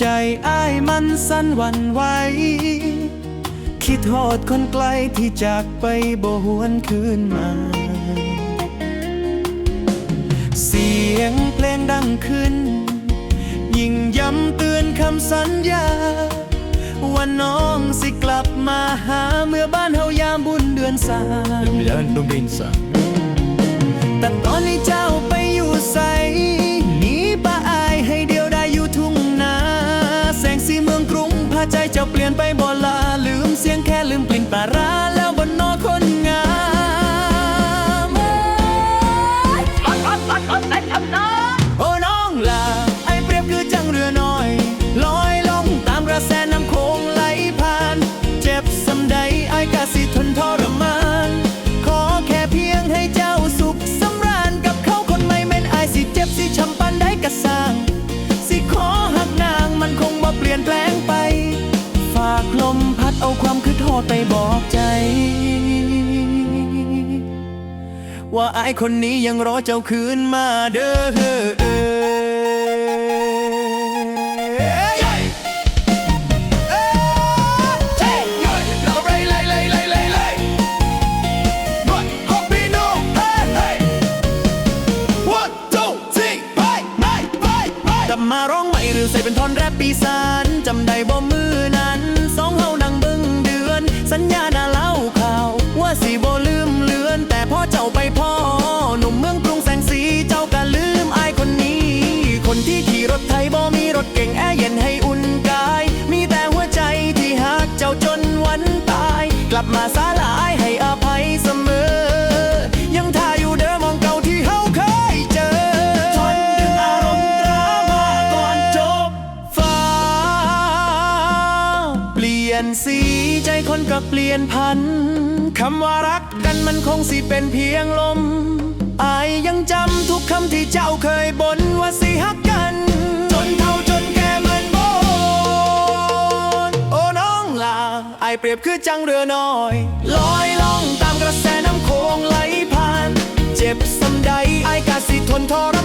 ใจอ้ายมันสั่นวันไหวคิดโทษคนไกลที่จากไปบ่หวนคืนมา เสียงเพลงดังขึ้น ยิ่งย้ำเตือนคำสัญญา ว่าน้องสิกลับมาหาเมื่อบ้านเฮายามบุญเดือนสามแต่ตอนนี้เจ้า จเจ้าเปลี่ยนไปบ่ ไปบอกใจ ว่าไอายคนนี้ยังรอเจ้าคืนมาเด้อมาร้องใหม่หรือใส่เป็นท่อนแรปปีศาจจำได้บ่มือนั้น ลับมาสาลายให้อภัยเสมอ ยังท่าอยู่เดิมมองเก่าที่เฮาเคยเจอทนดึงอารมณ์ดราม่าก่อนจบ ฟ้า เปลี่ยนสีใจคนก็เปลี่ยนพันคำว่ารักกันมันคงสิเป็นเพียงลมอายยังจำทุกคำที่เจ้าเคย อายเปรียบคือจังเรือน้อยลอยล่องตามกระแสน้ำโขงไหลผ่าน เจ็บสำใดไอายกาสิทนทร